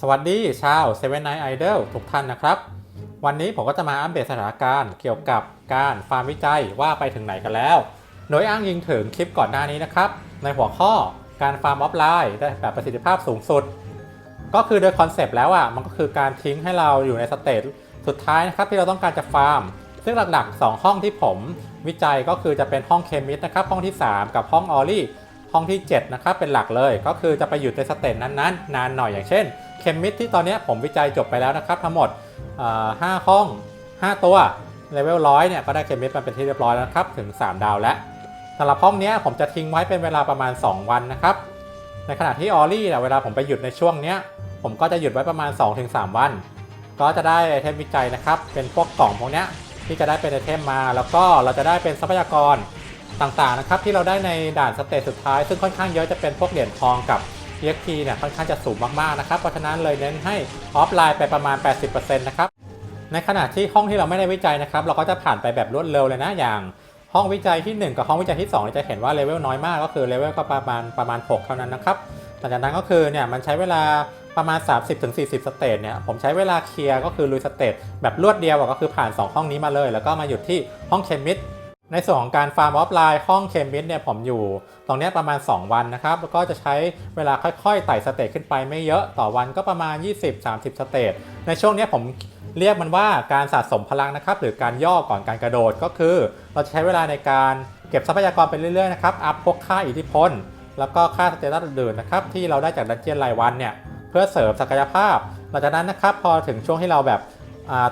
สวัสดีชาว Seven Night Idol ทุกท่านนะครับ วันนี้ผมก็จะมาอัปเดตสถานการณ์เกี่ยวกับการฟาร์มวิจัยว่าไปถึงไหนกันแล้ว โดยอ้างยิงถึงคลิปก่อนหน้านี้นะครับ ในหัวข้อการฟาร์มออฟไลน์ได้แบบประสิทธิภาพสูงสุด ก็คือโดยคอนเซปต์แล้วอะมันก็คือการทิ้งให้เราอยู่ในสเตจสุดท้ายนะครับที่เราต้องการจะฟาร์ม ซึ่งหลักๆ 2 ห้องที่ผมวิจัยก็คือจะเป็นห้องเคมิสนะครับห้องที่ 3 กับห้องออรี่ห้องที่7นะครับเป็นหลักเลย ก็คือจะไปอยู่ในสเตจนั้นๆ นานหน่อยอย่างเช่น คมิสที่ตอนนี้ผมวิจัยจบไปแล้วนะครับ ทั้งหมดเอ่อ5ห้อง 5 ตัวเลเวลร้อยเนี่ยก็ได้เคมิสมาเป็นที่เรียบร้อยแล้วนะครับ ถึง 3 ดาวแล้วสำหรับห้องเนี้ยผมจะทิ้งไว้เป็นเวลาประมาณ 2 วันนะครับ ในขณะที่ออรี่เนี่ยเวลาผมไปหยุดในช่วงเนี้ย ผมก็จะหยุดไว้ประมาณ 2-3 วัน ก็จะได้ไอเทมวิจัยนะครับ เป็นพวกกล่องพวกเนี้ยที่จะได้เป็นไอเทมมา แล้วก็เราจะได้เป็นทรัพยากรต่างๆนะครับที่เราได้ในด่านสเตจสุดท้าย ซึ่งค่อนข้างเยอะจะเป็นพวกเหรียญทองกับ EXP เนี่ยค่อนข้างจะสูงมากๆนะครับ เพราะฉะนั้นเลยเน้นให้ออฟไลน์ไปประมาณ 80%นะครับ ในขณะที่ห้องที่เราไม่ได้วิจัยนะครับ เราก็จะผ่านไปแบบรวดเร็วเลยนะ อย่างห้องวิจัยที่ 1 กับห้องวิจัยที่2จะเห็นว่าเลเวลน้อยมาก ก็คือเลเวลก็ประมาณประมาณ 6 เท่านั้นนะครับหลังจากนั้นก็คือเนี่ยมันใช้เวลาประมาณ 30-40 สเตจเนี่ยผมใช้เวลาเคลียร์ก็คือลุยสเตจแบบรวดเดียวก็คือผ่าน 2 ห้องนี้มาเลย แล้วก็มาหยุดที่ห้องเคมิส ในส่วนของการฟาร์มออฟไลน์ห้องเคมิสเนี่ยผมอยู่ ตรงนี้ประมาณ 2 วันนะครับแล้วก็จะใช้เวลาค่อยๆไต่สเตจขึ้นไปไม่เยอะต่อวันก็ประมาณ 20-30 สเตจในช่วงนี้ผมเรียกมันว่าการสะสมพลังนะครับหรือการย่อก่อนการกระโดดก็คือ เราจะใช้เวลาในการเก็บทรัพยากรไปเรื่อยๆนะครับอัพพวกค่าอิทธิพล แล้วก็ค่าสเตตัสอื่นๆนะครับที่เราได้จากดันเจียนรายวันเนี่ยเพื่อเสริมศักยภาพ หลังจากนั้นนะครับพอถึงช่วงที่เราแบบ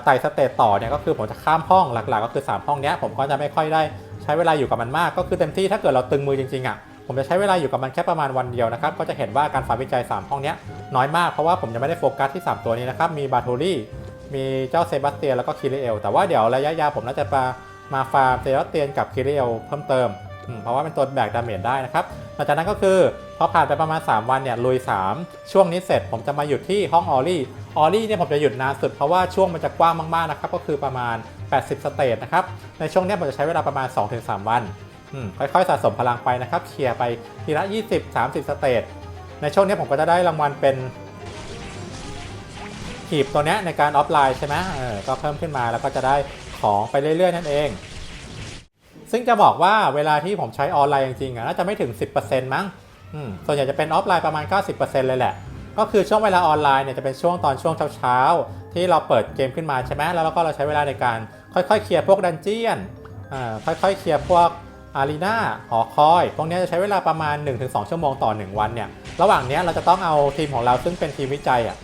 ไต่สเตตต่อเนี่ยก็คือผมจะข้ามห้องหลักๆ ก็คือ 3 ห้องเนี้ยผมก็จะไม่ค่อยได้ใช้เวลาอยู่กับมันมาก ก็คือเต็มที่ถ้าเกิดเราตึงมือจริงๆอะผมจะใช้เวลาอยู่กับมันแค่ประมาณวันเดียวนะครับก็จะเห็นว่าการฟาร์มวิจัย 3 ห้องเนี้ยน้อยมากเพราะว่าผมยังไม่ได้โฟกัสที่ 3 ตัวนี้นะครับมีบาโทรี่มีเจ้าเซบาสเตียนแล้วก็คิริเอลแต่ว่าเดี๋ยวระยะยาวผมน่าจะมามาฟาร์มเซบาสเตียนกับคิริเอลเพิ่มเติมอืม เพราะว่าเป็นตัวแบกดาเมจได้นะครับหลังจากนั้นก็คือพอผ่านไปประมาณ 3 วันเนี่ยลุย 3 ช่วงนี้เสร็จผมจะมาหยุดที่ห้องออรี่ออรี่เนี่ยผมจะหยุดนานสุดเพราะว่าช่วงมันจะกว้างมากๆนะครับก็คือประมาณ 80 สเตจนะครับในช่วงนี้ผมจะใช้เวลาประมาณ 2-3 วันอืมค่อยๆสะสมพลังไปนะครับเคลียร์ไปทีละ 20-30 สเตจในช่วงนี้ผมก็จะได้รางวัลเป็นหีบตัวเนี้ยในการออฟไลน์ใช่ไหมเออก็เพิ่มขึ้นมาแล้วก็จะได้ของไปเรื่อยๆนั่นเอง ซึ่งจะบอกว่าเวลาที่ผมใช้ออนไลน์จริงๆอะน่าจะไม่ถึง 10%มั้งส่วนใหญ่จะเป็นออฟไลน์ประมาณ 90%เลยแหละ ก็คือช่วงเวลาออนไลน์เนี่ยจะเป็นช่วงตอนช่วงเช้าๆ ที่เราเปิดเกมขึ้นมาใช่ไหมแล้วเราก็เราใช้เวลาในการค่อยๆ เคลียร์พวกดันเจียนอ่าค่อยๆ เคลียร์พวกอารีนาหอคอย พวกนี้จะใช้เวลาประมาณ 1-2 ชั่วโมงต่อ 1 วันเนี่ย ระหว่างนี้เราจะต้องเอาทีมของเราซึ่งเป็นทีมวิจัยอะ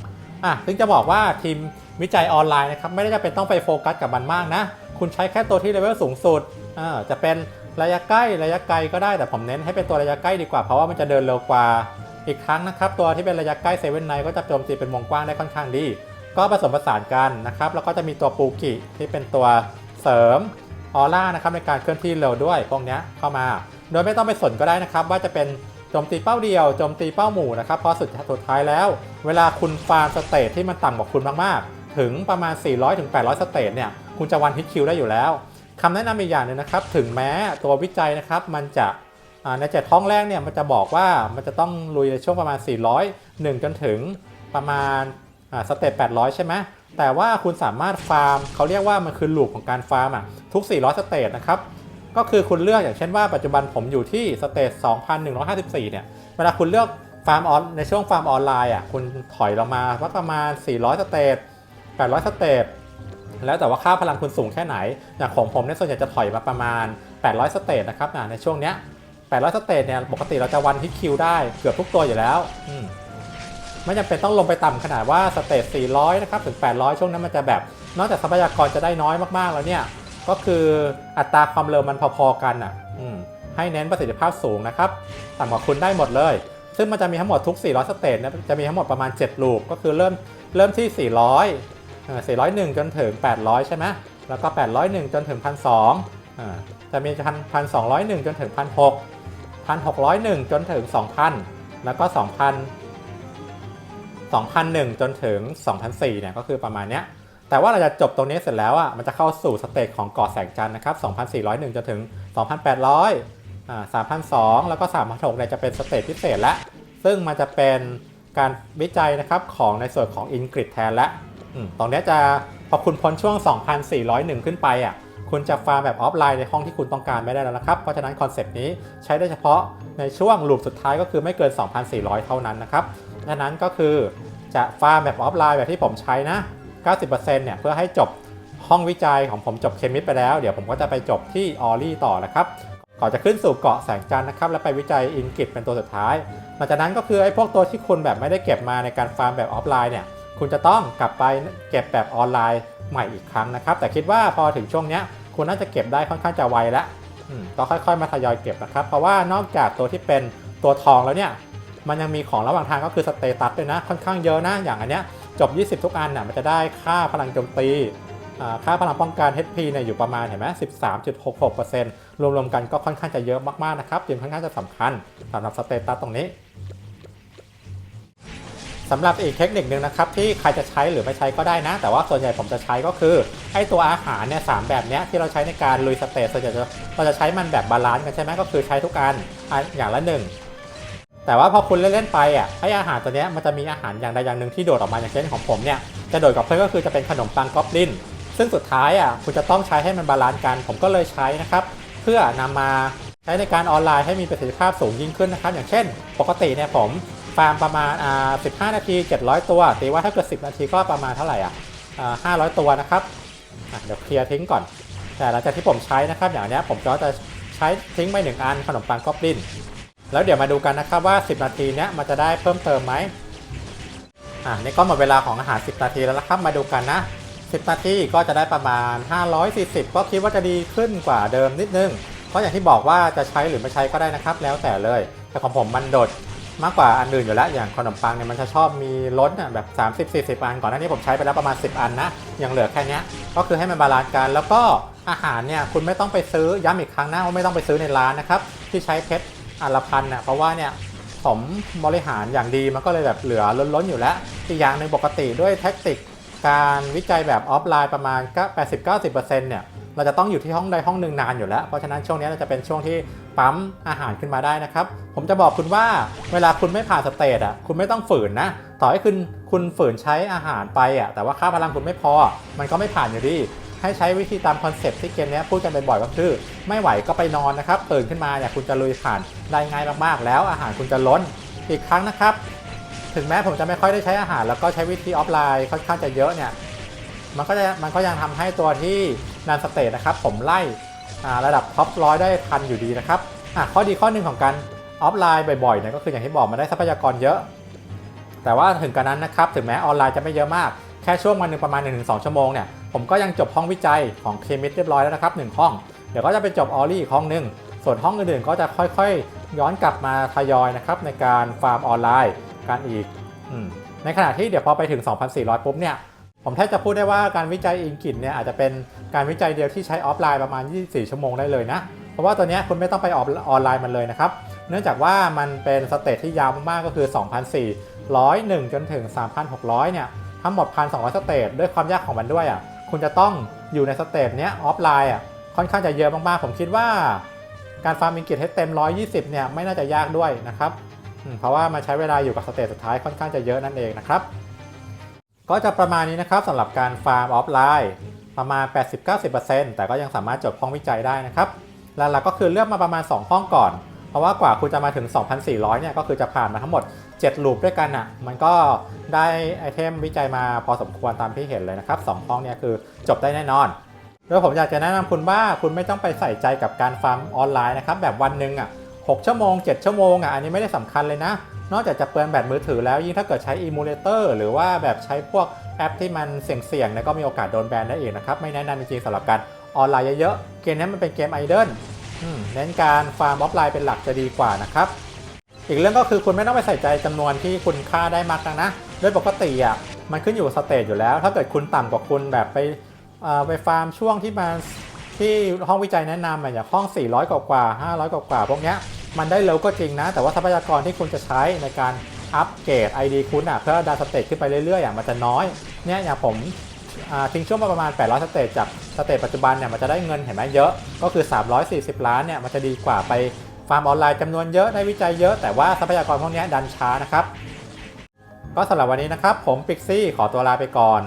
อะซึ่งจะบอกว่าทีมวิจัยออนไลน์นะครับไม่ได้จะเป็นต้องไปโฟกัสกับมันมากนะ คุณใช้แค่ตัวที่เลเวลสูงสุด จะเป็นระยะใกล้ระยะไกลก็ได้แต่ผมเน้นให้เป็นตัวระยะใกล้ดีกว่าเพราะว่ามันจะเดินเร็วกว่าอีกครั้งนะครับ ตัวที่เป็นระยะใกล้เซเว่นไนก็จะโจมตีเป็นวงกว้างได้ค่อนข้างดี ก็ผสมผสานกันนะครับ แล้วก็จะมีตัวปูกิที่เป็นตัวเสริมออร่านะครับในการเคลื่อนที่เร็วด้วยพวกนี้เข้ามา โดยไม่ต้องไปสนก็ได้นะครับ ว่าจะเป็นโจมตีเป้าเดียวโจมตีเป้าหมู่นะครับเพราะสุดสุดท้ายแล้ว เวลาคุณฟาร์มสเตทที่มันต่ำกว่าคุณมากๆ ถึงประมาณ 400-800ถึง800สเตทเนี่ยคุณจะวันฮิตคิวได้อยู่แล้ว คำแนะนำอีกอย่างหนึ่งนะครับ ถึงแม้ตัววิจัยนะครับมันจะในเจ็ดท้องแรกเนี่ยมันจะบอกว่ามันจะต้องลุยในช่วงประมาณ 400 1จนถึงประมาณสเตท800 ใช่ไหมแต่ว่าคุณสามารถฟาร์มเขาเรียกว่ามันคือลูปของการฟาร์มอะทุก 400 สเตทนะครับก็คือคุณเลือกอย่างเช่นว่าปัจจุบันผมอยู่ที่สเตจ2,154 เนี่ยเวลาคุณเลือกฟาร์มออนในช่วงฟาร์มออนไลน์อะคุณถอยลงมาว่าประมาณ 400 สเตจ800 สเตจ แล้วแต่ว่าค่าพลังคุณสูงแค่ไหนอย่างของผมเนี่ยส่วนใหญ่จะถอยมาประมาณ 800 สเตจนะครับนะในช่วงเนี้ย800 สเตจเนี่ยปกติเราจะวันฮิตคิวได้เกือบทุกตัวอยู่แล้วมไม่จำเป็นต้องลงไปต่ำขนาดว่าสเตจ400 นะครับถึง 800 ช่วงนั้นมันจะแบบ นอกจากทรัพยากรจะได้น้อยมากๆแล้วเนี่ย ก็คืออัตราความเร็วมันพอๆกันอะให้เน้นประสิทธิภาพสูงนะครับ ต่ำกว่าคุณได้หมดเลย ซึ่งมันจะมีทั้งหมดทุก 400 สเตจนะจะมีทั้งหมดประมาณ 7 ลูป ก็คือเริ่มเริ่มที่ 400 401 จนถึง 800 ใช่ไหมแล้วก็ 801 จนถึง 1,200อ่าจะมีพันพันสองร้อยหนึ่งจนถึงพันหกพันหกร้อยหนึ่งจนถึง 2,000 แล้วก็ 2,000 2,001 จนถึง 2,004เนี่ยก็คือประมาณเนี้ยแต่ว่าเราจะจบตรงนี้เสร็จแล้วอะมันจะเข้าสู่สเตจของเกาะแสงจันทร์นะครับ 2,401 จนถึง 2,800อ่า3,002 แล้วก็ 3,006เนี่ยจะเป็นสเตจพิเศษละ ซึ่งมันจะเป็นการวิจัยนะครับของในส่วนของ Ingrid แทนและ ตรงนี้จะพอคุณพ้นช่วง 2,401 ขึ้นไปอะคุณจะฟาร์มแบบออฟไลน์ในห้องที่คุณต้องการไม่ได้แล้วนะครับ เพราะฉะนั้นคอนเซปต์นี้ใช้ได้เฉพาะในช่วงลูปสุดท้ายก็คือไม่เกิน 2,400 เท่านั้นนะครับเพราะฉะนั้นก็คือจะฟาร์มแบบออฟไลน์แบบที่ผมใช้นะ 90%เนี่ยเพื่อให้จบห้องวิจัยของผมจบเคมิสไปแล้ว เดี๋ยวผมก็จะไปจบที่ออรี่ต่อนะครับก่อนจะขึ้นสู่เกาะแสงจันทร์นะครับ แล้วไปวิจัยอินกิตเป็นตัวสุดท้าย หลังจากนั้นก็คือไอ้พวกตัวที่คุณแบบไม่ได้เก็บมาในการฟาร์มแบบออฟไลน์เนี่ย คุณจะต้องกลับไปเก็บแบบออนไลน์ใหม่อีกครั้งนะครับ แต่คิดว่าพอถึงช่วงนี้คุณน่าจะเก็บได้ค่อนข้างจะไวแล้วอืมก็ค่อยๆ มาทยอยเก็บนะครับ เพราะว่านอกจากตัวที่เป็นตัวทองแล้วเนี่ย มันยังมีของระหว่างทางก็คือสเตตัสด้วยนะ ค่อนข้างเยอะนะ อย่างอันเนี้ยจบ 20 ทุกอันน่ะมันจะได้ค่าพลังโจมตี ค่าพลังป้องกัน HP เนี่ยอยู่ประมาณเห็นไหม13.66%รวมๆกันก็ค่อนข้างจะเยอะมากๆนะครับจึงค่อนข้างจะสำคัญสำหรับสเตตัสตรงนี้ สำหรับอีกเทคนิคหนึ่งนะครับที่ใครจะใช้หรือไม่ใช้ก็ได้นะ แต่ว่าส่วนใหญ่ผมจะใช้ก็คือไอตัวอาหารเนี่ยสามแบบเนี้ยที่เราใช้ในการลุยสเตจส่วนใหญ่จะเราจะใช้มันแบบบาลานซ์กันใช่ไหมก็คือใช้ทุกอันอันอย่างละหนึ่งแต่ว่าพอคุณเล่นๆไปอะไออาหารตัวเนี้ยมันจะมีอาหารอย่างใดอย่างหนึ่งที่โดดออกมาอย่างเช่นของผมเนี่ยจะโดดกับเพื่อนก็คือจะเป็นขนมปังก๊อบลินซึ่งสุดท้ายอะคุณจะต้องใช้ให้มันบาลานซ์กัน ผมก็เลยใช้นะครับเพื่อนำมาใช้ในการออนไลน์ให้มีประสิทธิภาพสูงยิ่งขึ้นนะครับ อย่างเช่น ปกติเนี่ยผม ฟาร์มประมาณอ่า15นาที700ตัวตีว่าถ้าเกิด10นาทีก็ประมาณเท่าไหร่อะอ่า500ตัวนะครับเดี๋ยวเคลียร์ทิ้งก่อน แต่หลังจากที่ผมใช้นะครับ อย่างนี้ผมก็จะใช้ทิ้งไปหนึ่งอันขนมปังก๊อบลินแล้วเดี๋ยวมาดูกันนะครับว่า 10 นาทีเนี้ยมันจะได้เพิ่มเติมไหมอะนี่ก็หมดเวลาของอาหาร 10 นาทีแล้วนะครับมาดูกันนะ 10 นาทีก็จะได้ประมาณ 540 ก็คิดว่าจะดีขึ้นกว่าเดิมนิดนึงเพราะอย่างที่บอกว่าจะใช้หรือไม่ใช้ก็ได้นะครับ แล้วแต่เลย แต่ของผมมันโดด มากกว่าอันอื่นอยู่แล้ว อย่างขนมปังเนี่ยมันจะชอบมีล้นอะแบบ 30 40 อัน ก่อนหน้านี้ผมใช้ไปแล้วประมาณ 10 อันนะ ยังเหลือแค่นี้ก็คือให้มันบาลานซ์กัน แล้วก็อาหารเนี่ยคุณไม่ต้องไปซื้อย้ำอีกครั้งนะว่าไม่ต้องไปซื้อในร้านนะครับที่ใช้เพชรอันละพันน่ะเพราะว่าเนี่ยผมบริหารอย่างดีมันก็เลยแบบเหลือล้นๆอยู่แล้วอีกอย่างหนึ่งปกติด้วยแท็กติกการวิจัยแบบออฟไลน์ประมาณ 80-90%เนี่ย เราจะต้องอยู่ที่ห้องใดห้องหนึ่งนานอยู่แล้ว เพราะฉะนั้นช่วงนี้เราจะเป็นช่วงที่ปั๊มอาหารขึ้นมาได้นะครับ ผมจะบอกคุณว่าเวลาคุณไม่ผ่านสเตจอะคุณไม่ต้องฝืนนะ ต่อให้คุณคุณฝืนใช้อาหารไปอะแต่ว่าค่าพลังคุณไม่พอ มันก็ไม่ผ่านอยู่ดีให้ใช้วิธีตามคอนเซปต์ที่เกมนี้พูดกันบ่อยๆก็คือ ไม่ไหวก็ไปนอนนะครับตื่นขึ้นมาเนี่ยคุณจะลุยผ่านได้ง่ายมากๆ แล้วอาหารคุณจะล้นอีกครั้งนะครับ ถึงแม้ผมจะไม่ค่อยได้ใช้อาหาร แล้วก็ใช้วิธีออฟไลน์ค่อนข้างจะเยอะเนี่ยมันก็จะมันก็ยังทำให้ตัวที่ นันสเตทนะครับ ผมไล่ระดับท็อปร้อยได้ทันอยู่ดีนะครับข้อดีข้อหนึ่งของการออฟไลน์บ่อยๆเนี่ยก็คืออย่างที่บอกมันได้ทรัพยากรเยอะ แต่ว่าถึงกระนั้นนะครับ ถึงแม้ออนไลน์จะไม่เยอะมาก แค่ช่วงวันหนึ่งประมาณ 1-2 ชั่วโมงเนี่ยผมก็ยังจบห้องวิจัยของเคมิสเรียบร้อยแล้วนะครับ1ห้อง เดี๋ยวก็จะไปจบออรี่อีกห้องหนึง ส่วนห้องอื่นๆก็จะค่อยๆ ย้อนกลับมาทยอยนะครับในการฟาร์มออนไลน์กันอีกอในขณะที่เดี๋ยวพอไปถึง 2,400 ปุ๊บเนี่ย ผมแทบจะพูดได้ว่าการวิจัยอิงกินเนี่ยอาจจะเป็นการวิจัยเดียวที่ใช้ออฟไลน์ประมาณ 24 ชั่วโมงได้เลยนะ เพราะว่าตัวเนี้ยคุณไม่ต้องไปออฟออนไลน์มันเลยนะครับ เนื่องจากว่ามันเป็นสเตจที่ยาวมากๆก็คือ 2,401 จนถึง 3,600 เนี่ยทั้งหมด 1,200 สเตจด้วยความยากของมันด้วยอะคุณจะต้องอยู่ในสเตจเนี้ยออฟไลน์อะค่อนข้างจะเยอะมากๆ ผมคิดว่า การฟาร์มอิงกิตให้เต็ม 120 เนี่ยไม่น่าจะยากด้วยนะครับเพราะว่ามันใช้เวลาอยู่กับสเตจสุดท้ายค่อนข้างจะเยอะนั่นเองนะครับ ก็จะประมาณนี้นะครับสำหรับการฟาร์มออฟไลน์ประมาณ 80-90%แต่ก็ยังสามารถจบห้องวิจัยได้นะครับหลักๆก็คือเลือกมาประมาณ 2 ห้องก่อน เพราะว่ากว่าคุณจะมาถึง 2,400 เนี่ยก็คือจะผ่านมาทั้งหมด 7 ลูปด้วยกันอะ มันก็ได้ไอเทมวิจัยมาพอสมควรตามที่เห็นเลยนะครับ 2 ห้องเนี่ยคือจบได้แน่นอนโดยผมอยากจะแนะนำคุณว่าคุณไม่ต้องไปใส่ใจกับการฟาร์มออนไลน์นะครับแบบวันหนึ่งอะ 6 ชั่วโมง 7 ชั่วโมงอะอันนี้ไม่ได้สำคัญเลยนะ นอกจากจะเปลืองแบตมือถือแล้วยิ่งถ้าเกิดใช้อิมูเลเตอร์หรือว่าแบบใช้พวกแอปที่มันเสี่ยงๆนี่ยก็มีโอกาสโดนแบนได้อีกนะครับ ไม่แนะนำจริงๆสำหรับการออนไลน์เยอะๆ เกมนี้มันเป็นเกมไอดอลเน้นการฟาร์มออฟไลน์เป็นหลักจะดีกว่านะครับ อีกเรื่องก็คือคุณไม่ต้องไปใส่ใจจำนวนที่คุณค่าได้มากนักนะโดยปกติอะมันขึ้นอยู่กับสเตจอยู่แล้ว ถ้าเกิดคุณต่ำกว่าคุณแบบไปไปฟาร์มช่วงที่มันที่ห้องวิจัยแนะนำอย่างห้อง 400 กว่า 500 กว่าพวกเนี้ย มันได้เร็วก็จริงนะ แต่ว่าทรัพยากรที่คุณจะใช้ในการอัปเกรด ID คุณอะเพื่อดันสเตจขึ้นไปเรื่อยๆอะมันจะน้อยเนี่ยอย่างผมทิ้งช่วงมาประมาณ 800 สเตจจากสเตจปัจจุบันเนี่ยมันจะได้เงินเห็นไหมเยอะ ก็คือ 340 ล้านเนี่ยมันจะดีกว่าไปฟาร์มออนไลน์จำนวนเยอะได้วิจัยเยอะแต่ว่าทรัพยากรพวกนี้ดันช้านะครับ ก็สำหรับวันนี้นะครับ ผมปิกซี่ขอตัวลาไปก่อน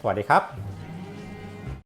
สวัสดีครับ